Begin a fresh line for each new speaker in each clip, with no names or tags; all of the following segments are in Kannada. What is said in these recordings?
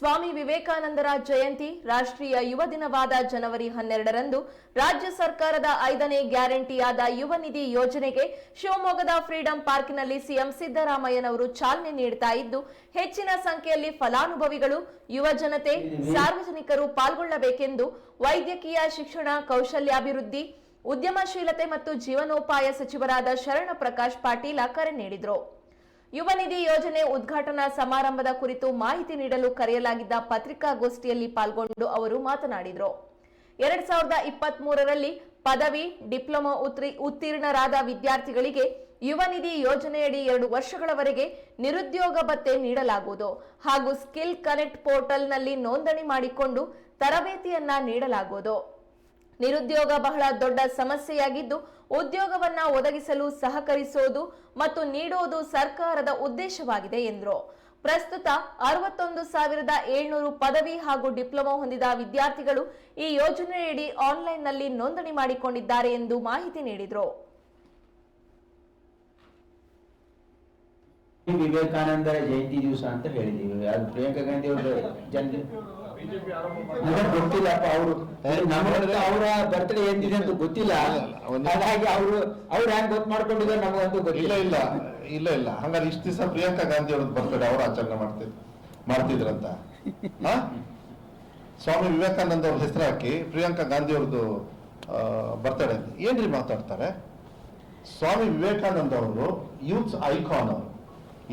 ಸ್ವಾಮಿ ವಿವೇಕಾನಂದರ ಜಯಂತಿ ರಾಷ್ಟ್ರೀಯ ಯುವ ದಿನವಾದ ಜನವರಿ ಹನ್ನೆರಡರಂದು ರಾಜ್ಯ ಸರ್ಕಾರದ ಐದನೇ ಗ್ಯಾರಂಟಿಯಾದ ಯುವ ನಿಧಿ ಯೋಜನೆಗೆ ಶಿವಮೊಗ್ಗದ ಫ್ರೀಡಂ ಪಾರ್ಕ್ನಲ್ಲಿ ಸಿಎಂ ಸಿದ್ದರಾಮಯ್ಯನವರು ಚಾಲನೆ ನೀಡುತ್ತಾ ಇದ್ದು ಹೆಚ್ಚಿನ ಸಂಖ್ಯೆಯಲ್ಲಿ ಫಲಾನುಭವಿಗಳು ಯುವ ಜನತೆ ಸಾರ್ವಜನಿಕರು ಪಾಲ್ಗೊಳ್ಳಬೇಕೆಂದು ವೈದ್ಯಕೀಯ ಶಿಕ್ಷಣ ಕೌಶಲ್ಯಾಭಿವೃದ್ಧಿ ಉದ್ಯಮಶೀಲತೆ ಮತ್ತು ಜೀವನೋಪಾಯ ಸಚಿವರಾದ ಶರಣ ಪ್ರಕಾಶ್ ಪಾಟೀಲ ಕರೆ ನೀಡಿದರು ಯುವ ನಿಧಿ ಯೋಜನೆ ಉದ್ಘಾಟನಾ ಸಮಾರಂಭದ ಕುರಿತು ಮಾಹಿತಿ ನೀಡಲು ಕರೆಯಲಾಗಿದ್ದ ಪತ್ರಿಕಾಗೋಷ್ಠಿಯಲ್ಲಿ ಪಾಲ್ಗೊಂಡು ಅವರು ಮಾತನಾಡಿದರು ಎರಡ್ ಸಾವಿರದ ಇಪ್ಪತ್ತ್ ಮೂರರಲ್ಲಿ ಪದವಿ ಡಿಪ್ಲೊಮಾ ಉತ್ತೀರ್ಣರಾದ ವಿದ್ಯಾರ್ಥಿಗಳಿಗೆ ಯುವ ನಿಧಿ ಯೋಜನೆಯಡಿ ಎರಡು ವರ್ಷಗಳವರೆಗೆ ನಿರುದ್ಯೋಗ ಭತ್ತೆ ನೀಡಲಾಗುವುದು ಹಾಗೂ ಸ್ಕಿಲ್ ಕನೆಕ್ಟ್ ಪೋರ್ಟಲ್ನಲ್ಲಿ ನೋಂದಣಿ ಮಾಡಿಕೊಂಡು ತರಬೇತಿಯನ್ನ ನೀಡಲಾಗುವುದು ನಿರುದ್ಯೋಗ ಬಹಳ ದೊಡ್ಡ ಸಮಸ್ಯೆಯಾಗಿದ್ದು ಉದ್ಯೋಗವನ್ನ ಒದಗಿಸಲು ಸಹಕರಿಸೋದು ಮತ್ತು ನೀಡುವುದು ಸರ್ಕಾರದ ಉದ್ದೇಶವಾಗಿದೆ ಎಂದರು ಪ್ರಸ್ತುತ ಅರವತ್ತೊಂದು ಸಾವಿರದ ಏಳ್ನೂರು ಪದವಿ ಹಾಗೂ ಡಿಪ್ಲೊಮಾ ಹೊಂದಿದ ವಿದ್ಯಾರ್ಥಿಗಳು ಈ ಯೋಜನೆಯಡಿ ಆನ್ಲೈನ್ನಲ್ಲಿ ನೋಂದಣಿ ಮಾಡಿಕೊಂಡಿದ್ದಾರೆ ಎಂದು ಮಾಹಿತಿ ನೀಡಿದರು
ವಿವೇಕಾನಂದರ ಜಯಂತಿ ದಿವಸ ಅಂತ ಹೇಳಿದೀವಿ ಅದು ಪ್ರಿಯಾಂಕಾ ಗಾಂಧಿ ಅವರ ಜನ್ಮ ಗೊತ್ತಿಲ್ಲಪ್ಪ ಅವರು ನಮಗೆ ಅವರ ಬರ್ತ್ಡೇ ಏನಿದೆ ಅಂತ ಗೊತ್ತಿಲ್ಲ ಹಾಗಾಗಿ ಅವರು ಅವ್ರು ಹ್ಯಾಂಗ್ ಗೊತ್ತು ಮಾಡ್ಕೊಂಡಿದ್ದಾರೆ ನಮಗಂತೂ ಗೊತ್ತಿಲ್ಲ
ಇಲ್ಲ ಇಲ್ಲ ಇಲ್ಲ ಹಂಗಾರೆ ಇಷ್ಟು ದಿವಸ ಪ್ರಿಯಾಂಕಾ ಗಾಂಧಿ ಅವ್ರದ್ದು ಬರ್ತ್ಡೇ ಅವರು ಆಚರಣೆ ಮಾಡ್ತಿದ್ರು ಮಾಡ್ತಿದ್ರಂತ ಸ್ವಾಮಿ ವಿವೇಕಾನಂದ ಅವ್ರ ಹೆಸರು ಹಾಕಿ ಪ್ರಿಯಾಂಕಾ ಗಾಂಧಿ ಅವ್ರದ್ದು ಬರ್ತ್ಡೇ ಏನ್ರಿ ಮಾತಾಡ್ತಾರೆ ಸ್ವಾಮಿ ವಿವೇಕಾನಂದ ಅವರು ಯೂತ್ಸ್ ಐಕಾನ್ ಅವರು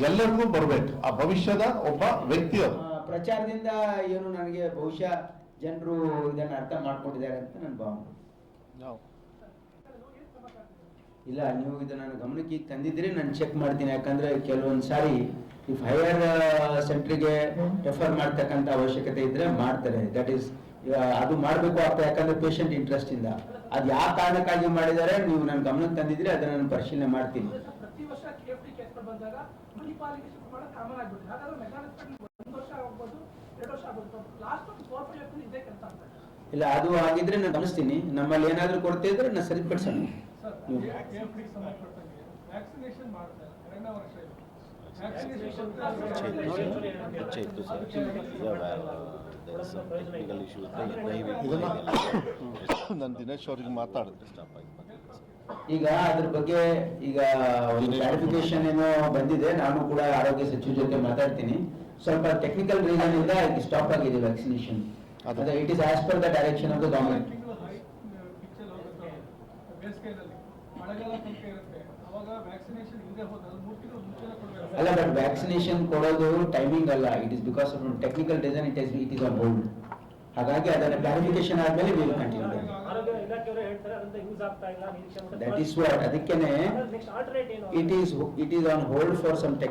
ಎಲ್ಲರಿಗೂ ಬರಬೇಕು ಆ ಭವಿಷ್ಯದ ಒಬ್ಬ ವ್ಯಕ್ತಿ
ಅದು ಪ್ರಚಾರದಿಂದ ಏನು ನನಗೆ ಬಹುಶಃ ಜನರು ಇದನ್ನು ಅರ್ಥ ಮಾಡ್ಕೊಂಡಿದ್ದಾರೆ ಅಂತ ನನ್ನ ಭಾವನೆ ಇಲ್ಲ ನೀವು ಇದು ನನ್ನ ಗಮನಕ್ಕೆ ತಂದಿದ್ರೆ ನಾನು ಚೆಕ್ ಮಾಡ್ತೀನಿ ಯಾಕಂದ್ರೆ ಕೆಲವೊಂದು ಸಾರಿ ಈ ಹೈಯರ್ ಸೆಂಟ್ರಿಗೆ ರೆಫರ್ ಮಾಡ್ತಕ್ಕಂಥ ಅವಶ್ಯಕತೆ ಇದ್ರೆ ಮಾಡ್ತಾರೆ ದಟ್ ಈಸ್ ಅದು ಮಾಡಬೇಕು ಆಗ್ತದೆ ಯಾಕಂದ್ರೆ ಪೇಷಂಟ್ ಇಂಟ್ರೆಸ್ಟ್ ಇಂದ ಅದು ಯಾವ ಕಾರಣಕ್ಕಾಗಿ ಮಾಡಿದ್ದಾರೆ ನೀವು ನನ್ನ ಗಮನಕ್ಕೆ ತಂದಿದ್ರೆ ಅದನ್ನ ನಾನು ಪರಿಶೀಲನೆ ಮಾಡ್ತೀನಿ
ಡಿಪಾಲಿಟೇಷನ್ ಕೂಡ ಕಾಮನ್ ಆಗಿಬಿಟ್ಟಿದೆ ಹಾಗಾದ್ರೆ ಮೆಗಾ ಡಿಪಾರ್ಟ್ಮೆಂಟ್ ಒಂದು ವರ್ಷ ಆಗ್ಬೋದು ಎರಡು ವರ್ಷ ಆಗ್ಬೋದು ಲಾಸ್ಟ್ ಒಂದು ಫೋರ್ ಫೈವ್ ಇಯರ್ಸ್ ಇದೇ ಕೆಲಸ ಆಗ್ತದೆ
ಇಲ್ಲ ಅದು ಆಗಿದ್ರೆ ನಾನು ಗಮನಿಸ್ತೀನಿ ನಮ್ಮಲ್ಲಿ ಏನಾದರೂ ಕೊಡ್ತಾ ಇದ್ರೆ ನಾನು ಸರಿಪಡಿಸೋಣ
ವ್ಯಾಕ್ಸಿನೇಷನ್
ನಾನು ದಿನೇಶ್ ಅವ್ರಿಗೆ ಮಾತಾಡಿದ್ರೆ
ಸ್ಟಾಪ್ ಆಗಿ
ಈಗ ಅದ್ರ ಬಗ್ಗೆ ಈಗ ಒಂದು ಕ್ಲಾರಿಫಿಕೇಶನ್ ಏನೋ ಬಂದಿದೆ ನಾನು ಕೂಡ ಆರೋಗ್ಯ ಸಚಿವ ಜೊತೆ ಮಾತಾಡ್ತೀನಿ ಸ್ವಲ್ಪ ಟೆಕ್ನಿಕಲ್ ರೀಸನ್ ಇಂದ ಸ್ಟಾಪ್ ಆಗಿದೆ vaccination it is as per the direction of the government ಅಲ್ಲ ಬಟ್ ವ್ಯಾಕ್ಸಿನೇಷನ್ ಕೊಡೋದು ಟೈಮಿಂಗ್ ಅಲ್ಲ it is because of technical design it is it is a bold ಹಾಗಾಗಿ ಅದರ ಕ್ಲಾರಿಫಿಕೇಶನ್ ಆದ್ಮೇಲೆ will continue
That
is what, it is on hold for some technical.